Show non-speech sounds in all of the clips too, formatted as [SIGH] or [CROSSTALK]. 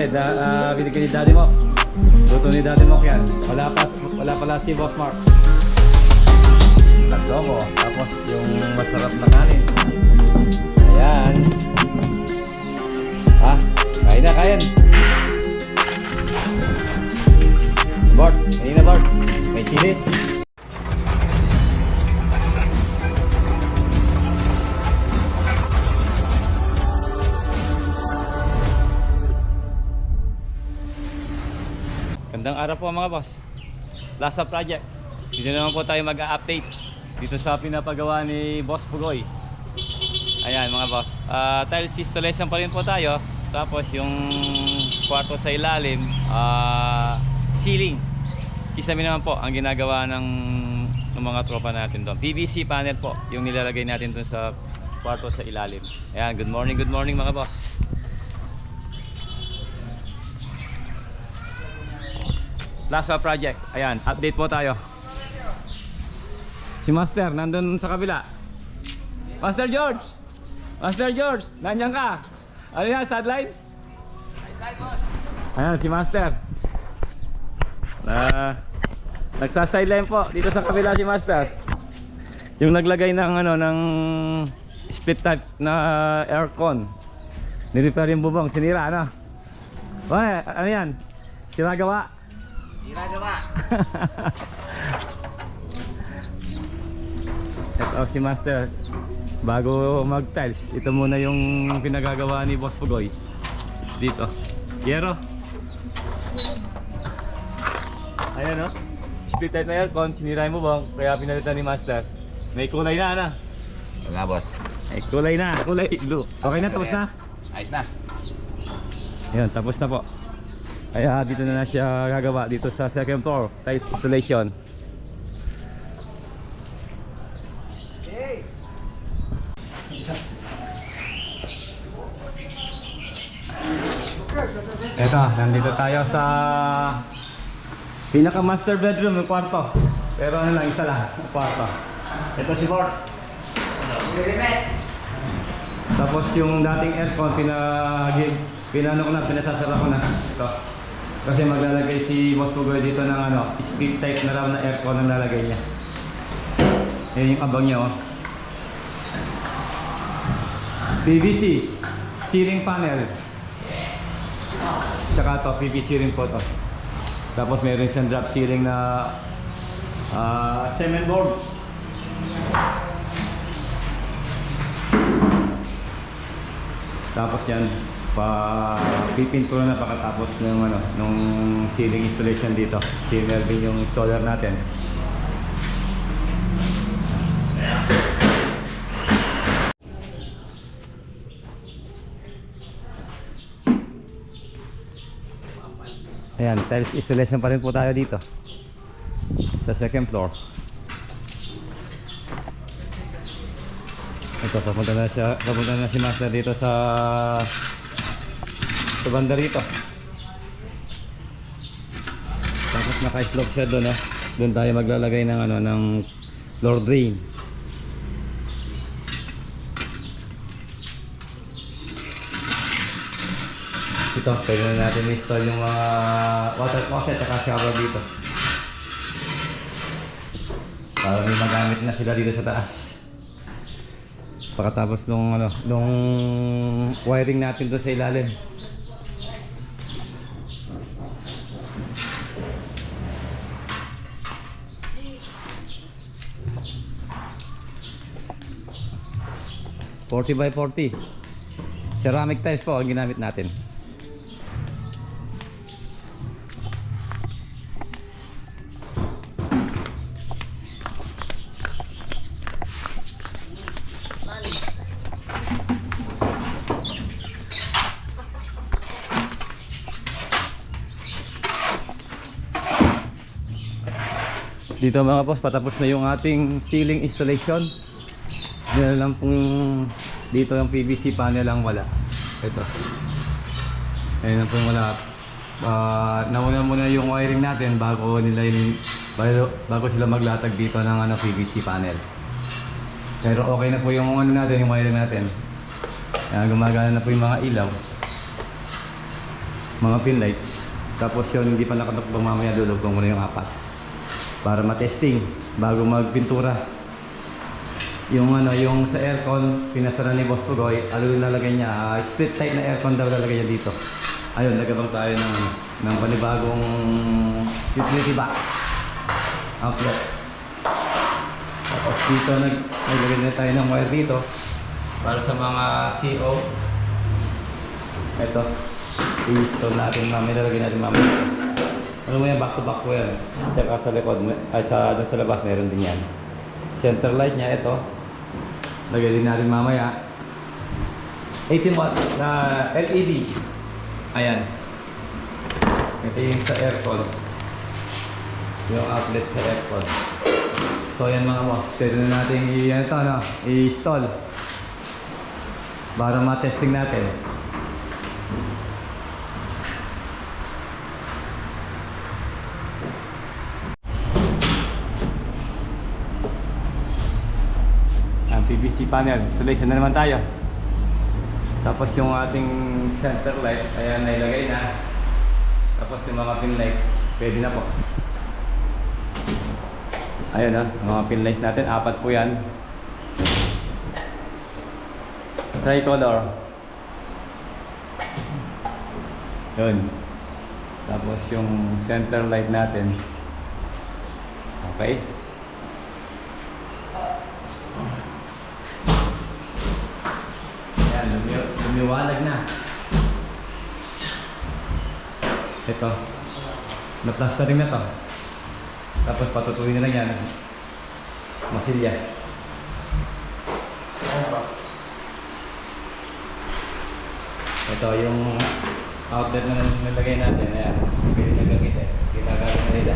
sili. Da, ah, binigay ni daddy mo. Luto ni daddy mo yan. Wala pa, wala pala si Boss Mark. Adobo. Tapos yung masarap na kanin. Ayan. Ah, kain na, kain. Bart, kain na Bart. May sili. Gandang araw po mga boss. Lasa Project. Dito naman po tayo mag-update dito sa pinapagawa ni Boss Pugoy. Ayan mga boss. Ah, tiles installation pa rin po tayo. Tapos yung kwarto sa ilalim, ah, ceiling. Kisame naman po ang ginagawa ng, ng mga tropa natin doon. PVC panel po yung nilalagay natin doon sa kwarto sa ilalim. Ayan, good morning, good morning mga boss. Lasa Project. Ayan, update po tayo. Si Master, nandun sa kabila. Master George! Master George, nandiyan ka? Ano yan, sideline? Ayan, si Master. Na, nagsa-sideline po. Dito sa kabila si Master. Yung naglagay ng ano, ng split type na aircon. Nirepair yung bubong, sinira ano? Ano yan? Sira gawa? Ginagawa. [LAUGHS] Ito si Master. Bago mag-tiles, ito muna yung pinagagawa ni Boss Pugoy. Dito. Yero. Ayan o. Split type na aircon, sinira mo ba? Kaya pinalitan ni Master. May kulay na, ano? Nga boss. May kulay na, kulay blue. Okay na, tapos na? Ayos na. Ayan, tapos na po. Kaya dito na na siya gagawa dito sa second floor, tiles installation. Eto, nandito tayo sa pinaka master bedroom ng kwarto. Pero ano lang, isa lang, ang kwarto. Ito si Bort. Tapos yung dating aircon, pinag pinano ko na, pinasasara ko na. Ito. Kasi maglalagay si Boss Pugoy dito ng ano, split type na raw na aircon ang lalagay niya. Yan yung abang niya oh. PVC, ceiling panel. Tsaka to, PVC rin po to. Tapos meron siyang drop ceiling na ah, cement board. Tapos yan, pa pipintura na pagkatapos ng ano, nung ceiling installation dito. Si Melvin yung solar natin. Ayan, tiles installation pa rin po tayo dito. Sa second floor. Ito, papunta na siya, papunta na si Master dito sa sa banda rito. Tapos naka-slope siya doon, oh. Doon tayo maglalagay ng ano, ng floor drain. Ito, pwede na natin install yung mga water faucet at shower dito. Para may magamit na sila dito sa taas. Pagkatapos nung ano, nung wiring natin doon sa ilalim. Forty by 40 Ceramic tiles po ang ginamit natin Dito mga boss, patapos na yung ating ceiling installation. Dito lang pong dito yung PVC panel lang wala. Ito. Ayun po yung wala. Ah, nauna muna yung wiring natin bago nila yung, bago, bago sila maglatag dito ng ano, PVC panel. Pero okay na po yung ano natin, yung wiring natin. Ayan, gumagana na po yung mga ilaw. mga pin lights. Tapos yun, hindi pa nakatukbang mamaya dulugtong ko na yung apat. Para matesting bago magpintura. Yung ano, yung sa aircon, pinasara ni Boss Pugoy, ano yung lalagay niya? ah, split type na aircon daw lalagay niya dito. Ayun, nagkabang tayo ng, ng panibagong utility box. Outlet. Tapos dito, nag, naglagay na tayo ng wire dito para sa mga CO. Ito, i-install natin mamaya, lalagay natin mamaya. Ano mo yan, back to back yan. Tsaka sa likod, ay sa, sa labas, meron din yan. Center light niya, ito. Lagay din natin mamaya. 18 watts na LED. Ayan. Ito yung sa aircon. Yung outlet sa aircon. So yan mga boss, pwede na natin i- ano i-install. Para ma-testing natin. Panel. Solution na naman tayo. Tapos yung ating center light, ayan, nailagay na. Tapos yung mga pin lights, pwede na po. Ayun ah, mga pin lights natin, apat po yan. Tricolor. Yun. Tapos yung center light natin. Okay. Ayan, lumiwanag na. Ito. Na-plastering na to. Tapos patutuloy na lang yan. Masilya. Ito yung outlet na nilagay natin. Ayan. Pwede na gamitin. Ginagamit na nila.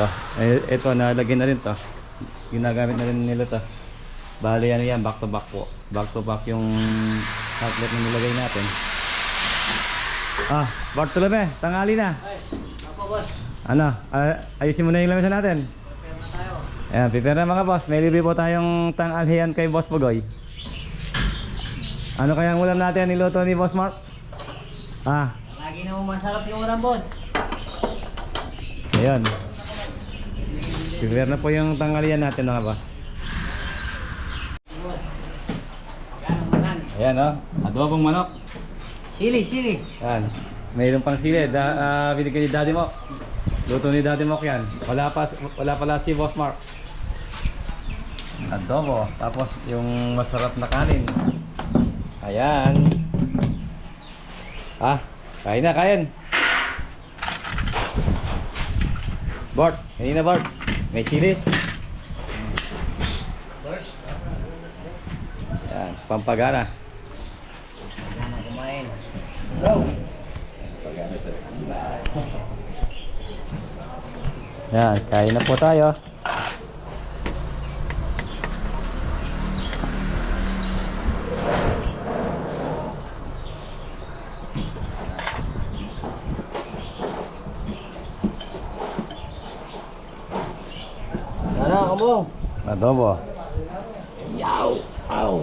Ito. Eh, ito, nalagyan na rin to. Ginagamit na rin nila to. Bali, ano yan, back to back po. Back to back yung outlet na nilagay natin. Ah, Bartolome, tangali na. Ako, boss. Ano, ah, ayusin mo na yung lamisan natin. Prepare na tayo. Ayan, prepare na mga boss. May review po tayong tanghalian kay Boss Pugoy. Ano kaya ang ulam natin niluto ni Boss Mark? Ah, Lagi na masarap yung ulam, boss. ayun. Prepare na po yung tanghalian natin mga boss. Ayan oh, adobong manok. Sili, sili. Yan. Mayroon pang sili. Da, ah, binigay ni daddy mo. Luto ni daddy mo yan. Wala, pa, wala pala si Boss Mark. Adobo. Tapos yung masarap na kanin. Ayan. Ah, kain na, kain. Bart, kain na Bart. May sili. Yan, pampagana. Yan na kumain. Go! Yan, kain na po tayo. Kumbong? Adobo. Yaw! Aw!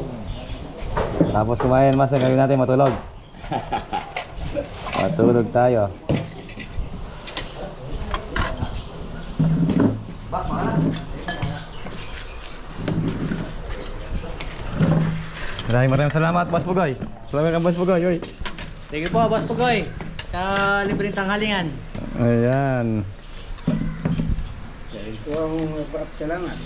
Tapos kumain mas ang gawin natin matulog. [LAUGHS] Matulog tayo. Maraming maraming salamat, Boss Pugoy. Salamat kang Boss Pugoy. Oy. Sige po, boss Pugoy. Sa libreng tanghalingan. Ayan. Ito ang salamat.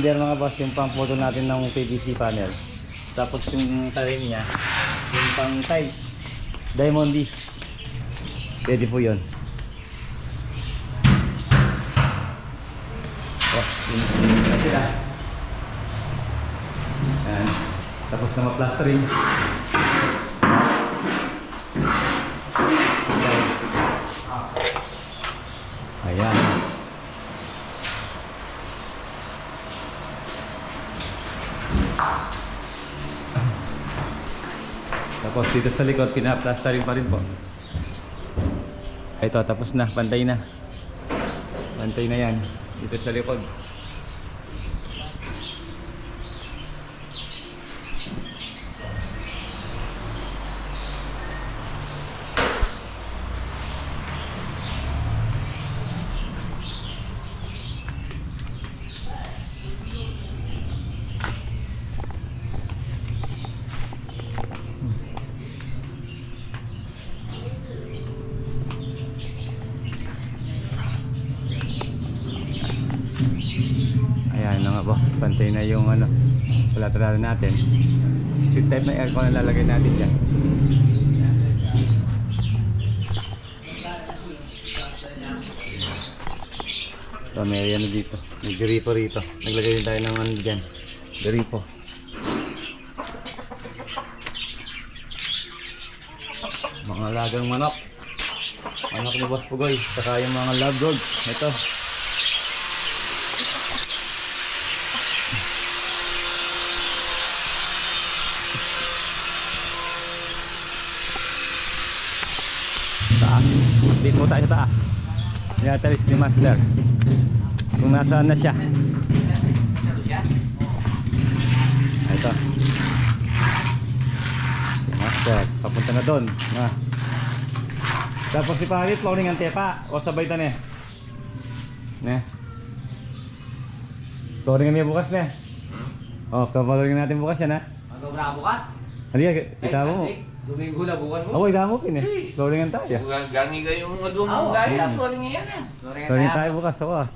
Grinder mga boss, yung pang photo natin ng PVC panel. Tapos yung talim niya, yung pang tiles, diamond disc. Pwede po yun. Oh, yun. Ayan. Tapos na ma-plastering. Ayan. Tapos dito sa likod, pinaplastering pa rin po. Ito, tapos na. Pantay na. Pantay na yan. Dito sa likod. Ayan na nga boss, pantay na yung ano, collateral natin. Split type na aircon na lalagay natin dyan. So may ano dito, may gripo rito. Naglagay din tayo ng ano dyan, gripo. Mga lagang manok. Manok ni Boss Pugoy, saka yung mga love gold. Ito, taas. Dito po tayo sa taas. Tinatalis ni Master. Kung nasaan na siya. Ito. Master. Papunta na doon. Na. Tapos si Pangit, flooring ang tepa. O sabay ta ne. Ne. Flooring niya bukas ne. O, kapaloring natin bukas yan ha. Mag-obra bukas? Halika, kita mo. Domingo na bukas mo. Ako, ikaw mo pin eh. Flooring tayo. Gangi kayo yung adwang Oo. mong dahil. Ako rin yan ah. Tayo bukas ako ah.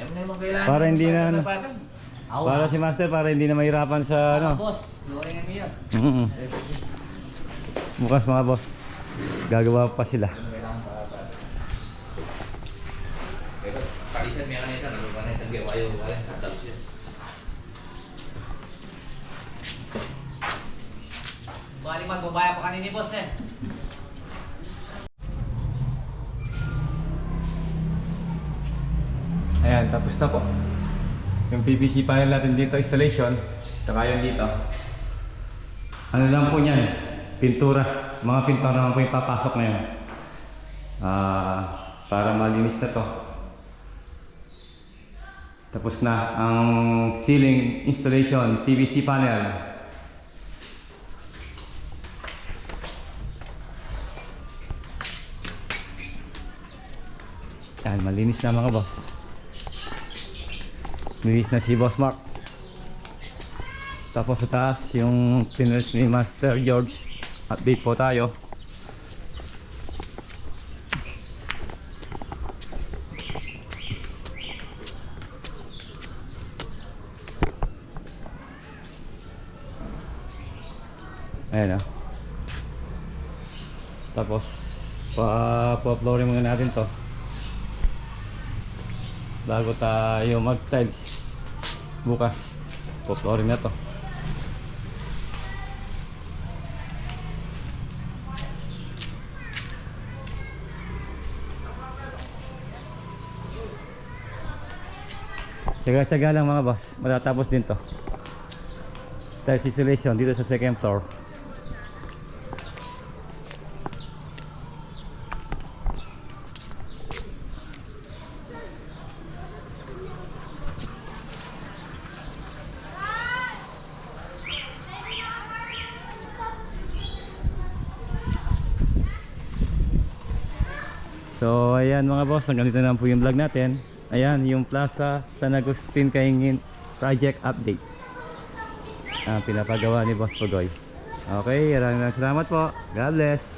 Yan na yung kailangan. Para hindi na ano. Para si Master para hindi na mahirapan sa ano. Boss, loring ang. Mm Bukas mga boss. Gagawa pa sila. Pero palisan yan kanita. Ano ba na itang gawa yung wala. Natapos yun. Balik magbabaya pa kanini boss ne. Ayan, tapos na po. Yung PVC panel natin dito, installation. Saka yun dito. Ano lang po niyan? Pintura. Mga pintura naman po yung papasok ngayon. Ah, para malinis na to. Tapos na ang ceiling installation, PVC panel. Yan, malinis na mga boss. Linis na si Boss Mark. Tapos sa taas, yung pinulis ni Master George. Update po tayo. Ayan o. Tapos, pa-flooring muna natin to bago tayo mag tiles bukas po-flooring na to. Tsaga-tsaga lang mga boss. Matatapos din to. Tiles installation dito sa second floor So ayan mga boss, hanggang dito na po yung vlog natin. Ayan, yung Plaza San Agustin Kaingin Project Update. Ah, pinapagawa ni Boss Pugoy. Okay, maraming salamat po. God bless.